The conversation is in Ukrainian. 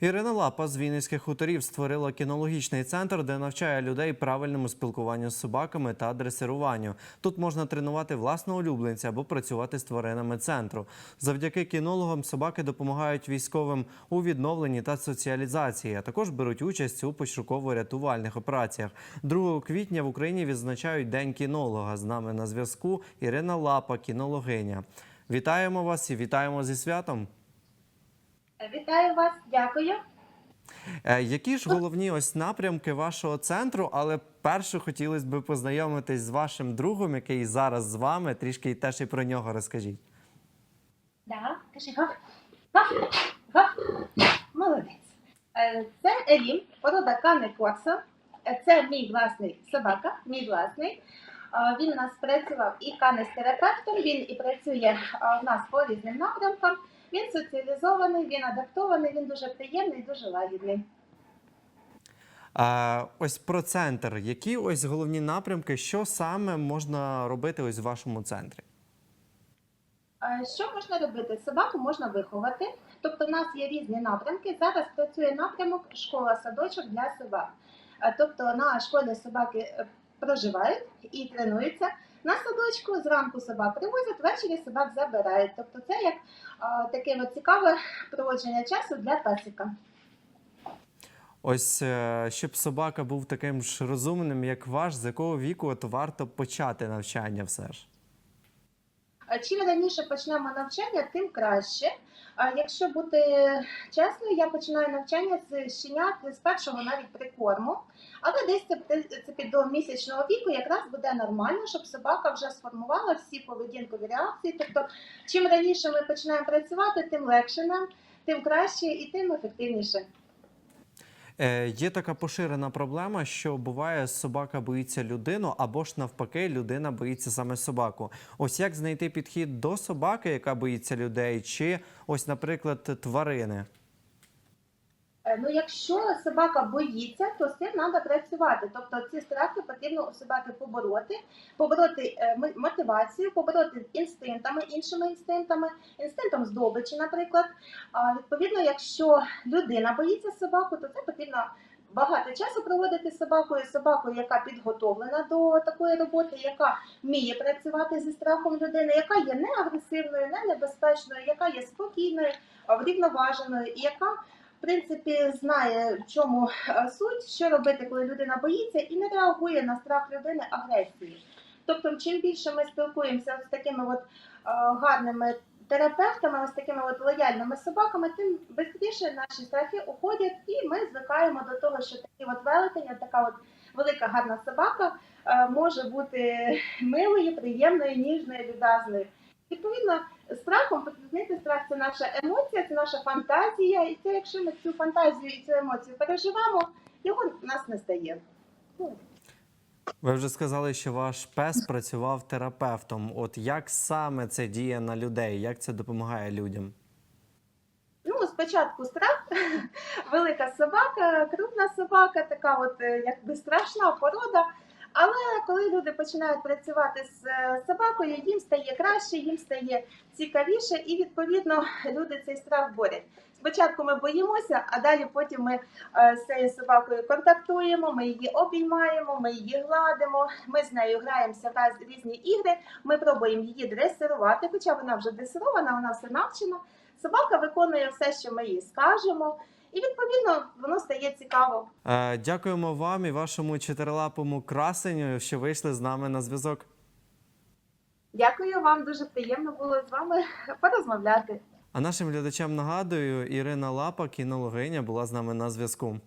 Ірина Лапа з Вінницьких хуторів створила кінологічний центр, де навчає людей правильному спілкуванню з собаками та дресируванню. Тут можна тренувати власного улюбленця або працювати з тваринами центру. Завдяки кінологам собаки допомагають військовим у відновленні та соціалізації, а також беруть участь у пошуково-рятувальних операціях. 2 квітня в Україні відзначають День кінолога. З нами на зв'язку Ірина Лапа, кінологиня. Вітаємо вас і вітаємо зі святом. Вітаю вас, дякую. Е, Які ж головні ось напрямки вашого центру? Але перше хотілося б познайомитись з вашим другом, який зараз з вами. Трішки теж і про нього розкажіть. Да, кажи гав. Гав. Гав. Молодець. Е, Це Елім, порода Кане Корса. Е, Це мій власний собака, мій власний. Він у нас працював і канестерапевтом, він і працює у нас по різним напрямкам. Він соціалізований, він адаптований, він дуже приємний, дуже лагідний. Е, Ось про центр. Які ось головні напрямки, що саме можна робити ось в вашому центрі? Що можна робити? Собаку можна виховати. Тобто, в нас є різні напрямки. Зараз працює напрямок школа-садочок для собак. Тобто на школі собаки е, проживають і тренуються. На садочку зранку собак привозять, ввечері собак забирають. Тобто, це як е, таке от цікаве проводження часу для песика. Ось е, щоб собака був таким ж розумним, як ваш, з якого віку от варто почати навчання все ж? Чим раніше почнемо навчання, тим краще. Якщо бути чесною, я починаю навчання з щенят з першого навіть прикорму, але десь це принципі до місячного віку якраз буде нормально, щоб собака вже сформувала всі поведінкові реакції. Тобто, чим раніше ми починаємо працювати, тим легше нам, тим краще і тим ефективніше. Е, Є така поширена проблема, що буває, собака боїться людину, або ж навпаки, людина боїться саме собаку. Ось як знайти підхід до собаки, яка боїться людей, чи ось, наприклад, тварини. Е, Ну, якщо собака боїться, то з цим треба працювати. Тобто ці страхи потрібно у собаки побороти, побороти е, мотивацію, побороти інстинктами, іншими інстинктами, інстинктом здобичі, наприклад. Відповідно, якщо людина боїться собаку, то це потрібно багато часу проводити з собакою, собакою, яка підготовлена до такої роботи, яка вміє працювати зі страхом людини, яка є не агресивною, не небезпечною, яка є спокійною, врівноваженою, і яка в принципі знає, в чому е, суть, що робити, коли людина боїться, і не реагує на страх людини агресією. Тобто, чим більше ми спілкуємося з такими от е, гарними терапевтами, з такими от лояльними собаками, тим швидше наші страхи уходять, і ми звикаємо до того, що такий от велетень, от така от велика гарна собака е, може бути милою, приємною, ніжною, люб'язною. Відповідно, страхом потрібнити страх це наша емоція, це наша фантазія, і це якщо ми цю фантазію і цю емоцію переживемо, його нас не стає. Ну, Ви вже сказали, що ваш пес працював терапевтом. От як саме це діє на людей? Як це допомагає людям? Ну, спочатку страх, велика собака, крупна собака, така от е, якби страшна порода. Але коли люди починають працювати з е, собакою, їм стає краще, їм стає цікавіше, і відповідно люди цей страх борять. Спочатку ми боїмося, а далі потім ми е, з цією собакою контактуємо, ми її обіймаємо, ми її гладимо, ми з нею граємося в різні ігри. Ми пробуємо її дресирувати, хоча вона вже дресирована, вона все навчена. Собака виконує все, що ми їй скажемо, і відповідно воно стає цікаво. Е, дякуємо вам і вашому чотирилапому красеню, що вийшли з нами на зв'язок. Дякую вам, дуже приємно було з вами порозмовляти. А нашим глядачам нагадую, Ірина Лапа, кінологиня, була з нами на зв'язку.